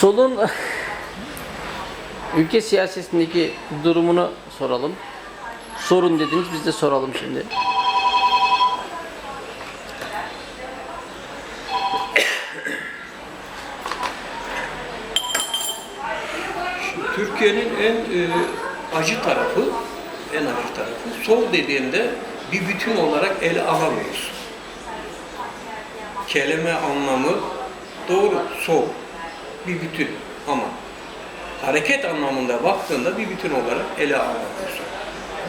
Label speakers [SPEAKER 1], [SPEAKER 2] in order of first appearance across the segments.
[SPEAKER 1] Solun ülke siyasetindeki durumunu soralım. Sorun dediniz biz de soralım şimdi.
[SPEAKER 2] Türkiye'nin en e, acı tarafı, en acı tarafı sol dediğinde bir bütün olarak ele alamıyoruz. Kelime anlamı doğru, sol, bir bütün ama hareket anlamında baktığında bir bütün olarak ele alamıyoruz.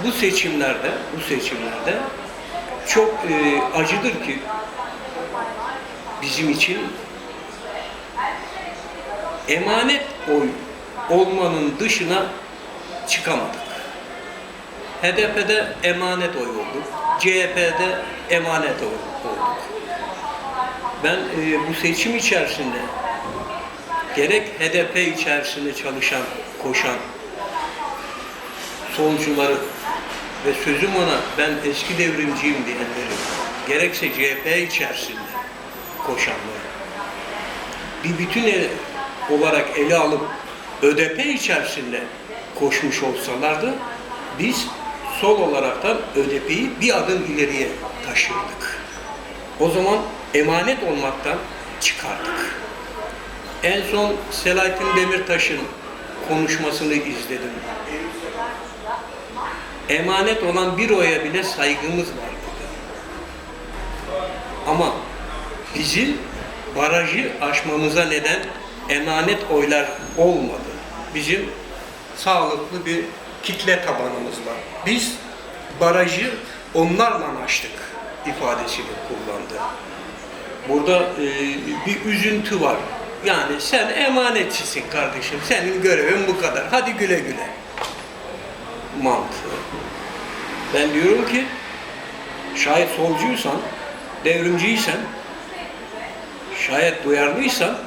[SPEAKER 2] Bu seçimlerde, bu seçimlerde çok e, acıdır ki bizim için emanet oy olmanın dışına çıkamadık. HDP'de emanet oy olduk. CHP'de emanet oy olduk. Ben e, bu seçim içerisinde gerek HDP içerisinde çalışan, koşan solcuları ve sözüm ona ben eski devrimciyim diyenleri, gerekse CHP içerisinde koşanları bir bütün olarak ele alıp ÖDP içerisinde koşmuş olsalardı biz sol olaraktan ÖDP'yi bir adım ileriye taşırdık. O zaman emanet olmaktan çıkardık. En son Selahattin Demirtaş'ın konuşmasını izledim. Emanet olan bir oya bile saygımız var dedi. Ama bizim barajı aşmamıza neden emanet oylar olmadı. Bizim sağlıklı bir kitle tabanımız var. Biz barajı onlarla aştık ifadesini kullandı. Burada e, bir üzüntü var. Yani sen emanetçisin kardeşim. Senin görevin bu kadar. Hadi güle güle. Mantığı. Ben diyorum ki şayet solcuysan, devrimciysen, şayet duyarlıysan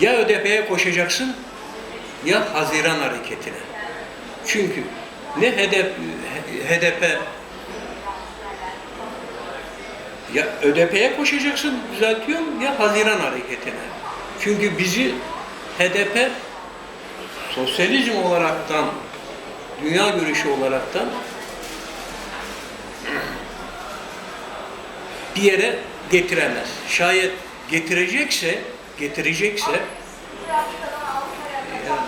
[SPEAKER 2] ya ÖDP'ye koşacaksın ya Haziran hareketine. Çünkü ne HDP, HDP ya ÖDP'ye koşacaksın düzeltiyorum ya Haziran hareketine. Çünkü bizi HDP sosyalizm olaraktan dünya görüşü olaraktan bir yere getiremez. Şayet getirecekse, getirecekse yani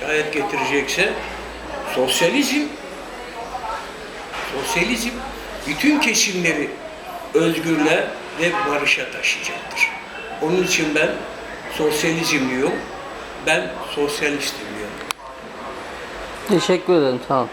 [SPEAKER 2] şayet getirecekse sosyalizm sosyalizm bütün kesimleri özgürlüğe ve barışa taşıyacaktır. Onun için ben sosyalizm diyorum. Ben sosyalistim diyorum.
[SPEAKER 1] Teşekkür ederim. Sağ olun.